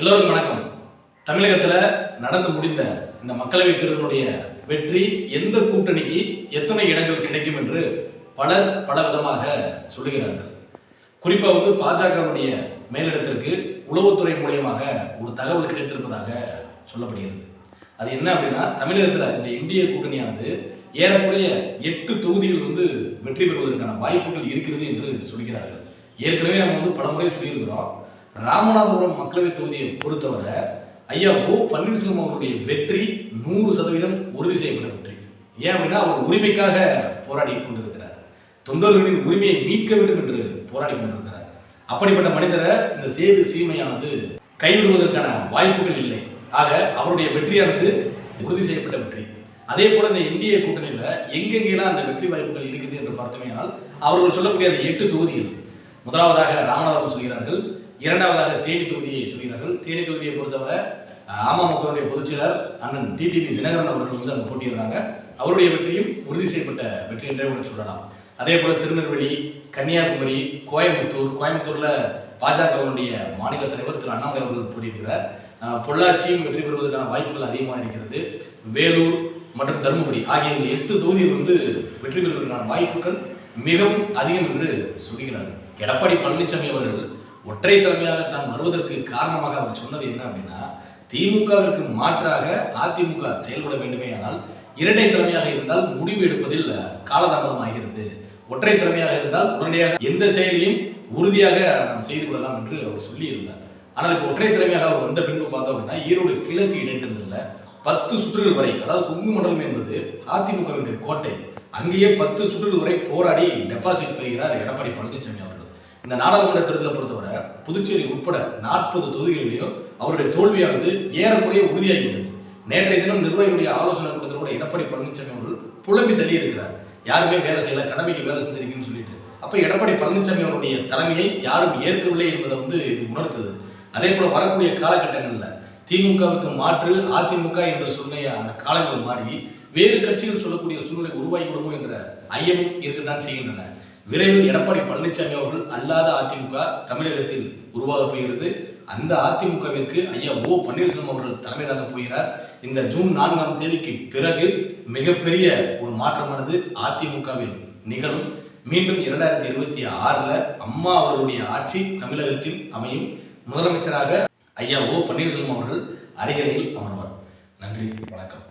எல்லோருக்கும் வணக்கம். தமிழகத்தில் நடந்து முடிந்த இந்த மக்களவை தேர்தலுடைய வெற்றி எந்த கூட்டணிக்கு எத்தனை இடங்கள் கிடைக்கும் என்று பலர் பல விதமாக சொல்லுகிறார்கள். குறிப்பாக வந்து பாஜகவுடைய மேலிடத்திற்கு உளவுத்துறை மூலியமாக ஒரு தகவல் கிடைத்திருப்பதாக சொல்லப்படுகிறது. அது என்ன அப்படின்னா தமிழகத்தில் இந்த இந்திய கூட்டணியானது ஏறக்குறைய எட்டு தொகுதிகள் வந்து வெற்றி பெறுவதற்கான வாய்ப்புகள் இருக்கிறது என்று சொல்கிறார்கள். ஏற்கனவே நம்ம வந்து பலமுறை சொல்லியிருக்கிறோம். ராமநாதபுரம் மக்களவைத் தொகுதியை பொறுத்தவரை ஐயா ஓ பன்னீர்செல்வம் அவருடைய வெற்றி நூறு சதவீதம் உறுதி செய்யப்பட்ட வெற்றி ஏன் அப்படின்னா அவர் உரிமைக்காக போராடி கொண்டிருக்கிறார். தொண்டர்களின் உரிமையை மீட்க வேண்டும் என்று போராடி கொண்டிருக்கிறார். அப்படிப்பட்ட மனிதரை இந்த சேது சீமையானது கைவிடுவதற்கான வாய்ப்புகள் இல்லை. ஆக அவருடைய வெற்றியானது உறுதி செய்யப்பட்ட வெற்றி. அதே போல இந்த இந்திய கூட்டணியில் எங்கெங்கெல்லாம் அந்த வெற்றி வாய்ப்புகள் இருக்குது என்று பார்த்தோமேனால் அவர்கள் சொல்லக்கூடிய அந்த எட்டு தொகுதிகள் முதலாவதாக ராமநாதபுரம் சொல்கிறார்கள் இரண்டாவதாக தேனி தொகுதியை சொல்கிறார்கள். தேனி தொகுதியை பொறுத்தவரை அமமுகவுடைய பொதுச்செயலர் அண்ணன் டிடிவி தினகரன் அவர்கள் வந்து அங்கே போட்டியிடுறாங்க. அவருடைய வெற்றியும் உறுதி செய்யப்பட்ட வெற்றி என்றே கூட சொல்லலாம். அதே போல திருநெல்வேலி கன்னியாகுமரி கோயம்புத்தூர் கோயம்புத்தூரில் பாஜகவினுடைய மாநில தலைவர் திரு அண்ணாமலை அவர்கள் போட்டியிடுகிறார். பொள்ளாச்சியும் வெற்றி பெறுவதற்கான வாய்ப்புகள் அதிகமாக இருக்கிறது. வேலூர் மற்றும் தருமபுரி ஆகிய இந்த எட்டு தொகுதியில் வந்து வெற்றி பெறுவதற்கான வாய்ப்புகள் மிகவும் அதிகம் என்று சொல்லுகிறார் எடப்பாடி பழனிசாமி அவர்கள் ஒற்றை தலைமையாக தான் வருவதற்கு காரணமாக அவர் சொன்னது என்ன அப்படின்னா திமுகவிற்கு மாற்றாக அதிமுக செயல்பட வேண்டுமே ஆனால் இரட்டை தலைமையாக இருந்தால் முடிவு எடுப்பதில் காலதாமதம் ஆகிறது. ஒற்றை தலைமையாக இருந்தால் உடனடியாக எந்த செயலையும் உறுதியாக நாம் செய்து கொள்ளலாம் என்று அவர் சொல்லியிருந்தார். ஆனால் இப்போ ஒற்றை தலைமையாக அவர் வந்த பின்பு பார்த்தோம் அப்படின்னா ஈரோடு கிழக்கு இடைத்தேர்தலில் பத்து சுற்றுகள் வரை அதாவது கொங்கு மண்டலம் என்பது அதிமுகவினுடைய கோட்டை அங்கேயே பத்து சுற்றுகள் வரை போராடி டெபாசிட் பெறுகிறார் எடப்பாடி பழனிசாமி அவர்கள். இந்த நாடாளுமன்ற தேர்தலை பொறுத்தவரை புதுச்சேரி உட்பட நாற்பது தொகுதிகளிலேயும் அவருடைய தோல்வியானது ஏறக்குறைய உறுதியாகிவிட்டது நேற்றைய தினம் நிர்வாகிகளுடைய ஆலோசனை கூட்டத்தில் கூட எடப்பாடி பழனிசாமி அவர்கள் புலம்பி தள்ளி இருக்கிறார். யாருமே வேலை செய்யல கடமைக்கு வேலை செஞ்சிருக்கீங்கன்னு சொல்லிட்டு. அப்ப எடப்பாடி பழனிசாமி அவருடைய தலைமையை யாரும் ஏற்கவில்லை என்பதை வந்து இது உணர்த்தது. அதே போல வரக்கூடிய காலகட்டங்கள்ல திமுகவுக்கு மாற்று அதிமுக என்று சொன்ன அந்த காலங்கள் மாறி வேறு கட்சிகள் சொல்லக்கூடிய சூழ்நிலை உருவாகிவிடுமோ என்ற ஐயமும் இருக்கத்தான் செய்கின்றன. விரைவில் எடப்பாடி பழனிசாமி அவர்கள் அல்லாத அதிமுக தமிழகத்தில் உருவாக போகிறது. அந்த அதிமுகவிற்கு ஐயா ஓ பன்னீர்செல்வம் அவர்கள் தலைமையிலாக போகிறார். இந்த ஜூன் நான்காம் தேதிக்கு பிறகு மிகப்பெரிய ஒரு மாற்றமானது அதிமுகவில் நிகழும். மீண்டும் இரண்டாயிரத்தி இருபத்தி ஆறுல அம்மா அவர்களுடைய ஆட்சி தமிழகத்தில் அமையும். முதலமைச்சராக ஐயா ஓ பன்னீர்செல்வம் அவர்கள் அருகிலையில் அமர்வார். நன்றி வணக்கம்.